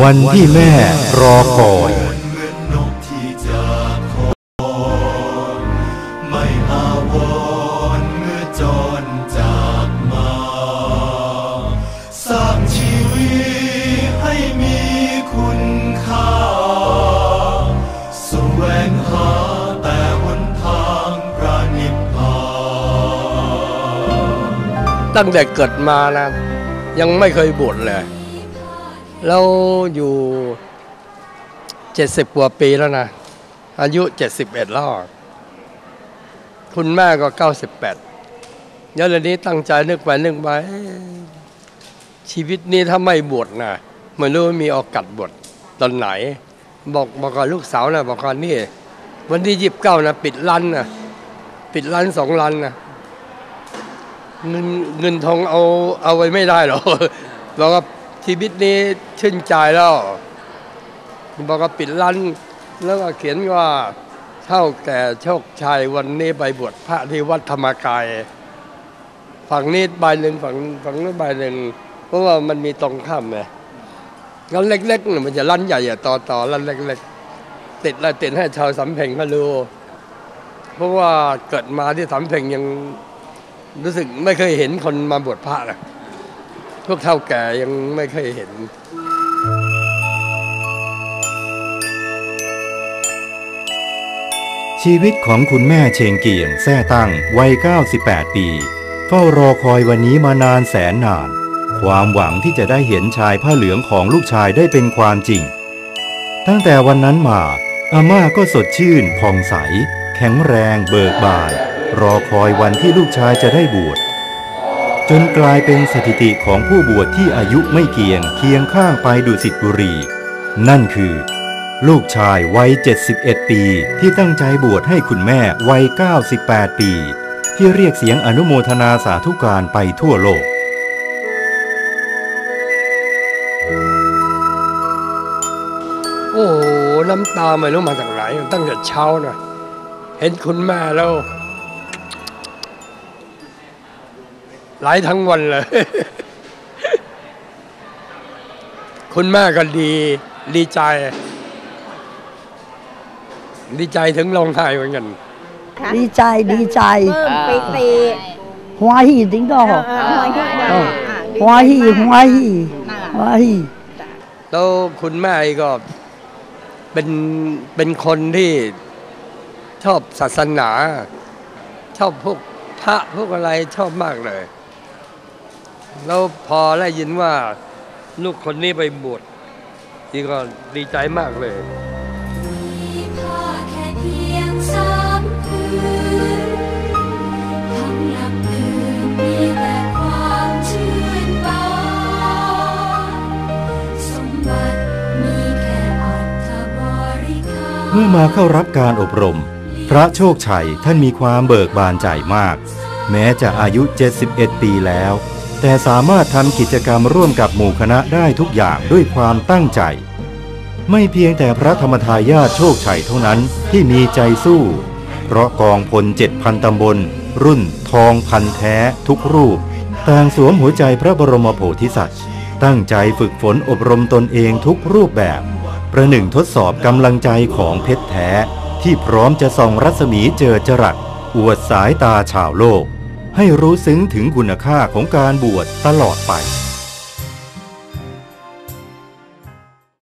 วันที่แม่รอคอยเหมือนนกที่จากคอนไม่อาวรณ์เมื่อจรจากมาสร้างชีวิตให้มีคุณค่าแสวงหาแต่หนทางพระนิพพานตั้งแต่เกิดมานะ ยังไม่เคยบวชเลย เราอยู่เจ็ดสิบกว่าปีแล้วนะ อายุเจ็ดสิบเอ็ดแล้วคุณแม่ก็เก้าสิบแปดเดี๋ยวเดี๋ยวนี้ตั้งใจนึกไปนึกไปชีวิตนี้ถ้าไม่บวชนะไม่รู้ว่ามีโอกาสบวชตอนไหน บอกบอกกับลูกสาวนะบอกกับนี่ วันที่ยี่สิบเก้านะปิดร้านนะปิดร้านสองร้านนะเงินเงินทองเอาเอาไว้ไม่ได้หรอกบอกว่า ชีวิตนี้ชื่นใจแล้วบอกว่าปิดร้านแล้วก็เขียนว่าเท่าแก่โชคชัยวันนี้ไปบวชพระที่วัดธรรมกาย ฝั่งนี้ใบหนึ่งฝั่งฝั่งนู้นใบหนึ่งเพราะว่ามันมีตรงข้ามไงร้านเล็กๆมันจะร้านใหญ่อะต่อต่อร้านเล็กๆติดแล้วติดให้ชาวสำเพ็งเขารู้เพราะว่าเกิดมาที่สำเพ็งยังรู้สึกไม่เคยเห็นคนมาบวชพระนะ พวกเท่าแก่ยังไม่เคยเห็น ชีวิตของคุณแม่เชงเกียงแท่ตั้งวัย 98 ปี เฝ้ารอคอยวันนี้มานานแสนนาน ความหวังที่จะได้เห็นชายผ้าเหลืองของลูกชายได้เป็นความจริง ตั้งแต่วันนั้นมา อาม่าก็สดชื่นผ่องใส แข็งแรงเบิกบานรอคอยวันที่ลูกชายจะได้บวช จนกลายเป็นสถิติของผู้บวชที่อายุไม่เกียงเคียงข้างไปดุสิตบุรี นั่นคือ ลูกชายวัย 71 ปี ที่ตั้งใจบวชให้คุณแม่วัย 98 ปี ที่เรียกเสียงอนุโมทนาสาธุการไปทั่วโลกโอ้โหน้ำตาไม่รู้มาจากไหนตั้งแต่เช้านะเห็นคุณแม่แล้ว หลทั้งวันเลย คุณแม่ก็ดี ดีใจ ดีใจถึงร้องไห้เหมือนกัน ดีใจดีใจเพิ่มปีติหัวหีถึงก็เออเออหัวหิ้งเอออะหัวหีหัวหีหัวหีแล้วคุณแม่ก็เป็นเป็นคนที่ชอบศาสนา ชอบพวกพระพวกอะไรชอบมากเลย แล้วพอได้ยินว่าลูกคนนี้ไปบวชที่ก็ดีใจมากเลยเมื่อมาเข้ารับการอบรม พระโชคชัยท่านมีความเบิกบานใจมาก แม้จะอายุ 71 ปีแล้ว แต่สามารถทำกิจกรรมร่วมกับหมู่คณะได้ทุกอย่างด้วยความตั้งใจ ไม่เพียงแต่พระธรรมทายาทโชคชัยเท่านั้นที่มีใจสู้ เพราะกองพลเจ็ดพันตำบล รุ่น ทองพันแท้ทุกรูป ต่างสวมหัวใจพระบรมโพธิสัตว์ ตั้งใจฝึกฝนอบรมตนเองทุกรูปแบบ ประหนึ่งทดสอบกำลังใจของเพชรแท้ ที่พร้อมจะส่องรัศมีเจอจรัสอวดสายตาชาวโลก ให้รู้ซึ้งถึงคุณค่าของการบวชตลอดไป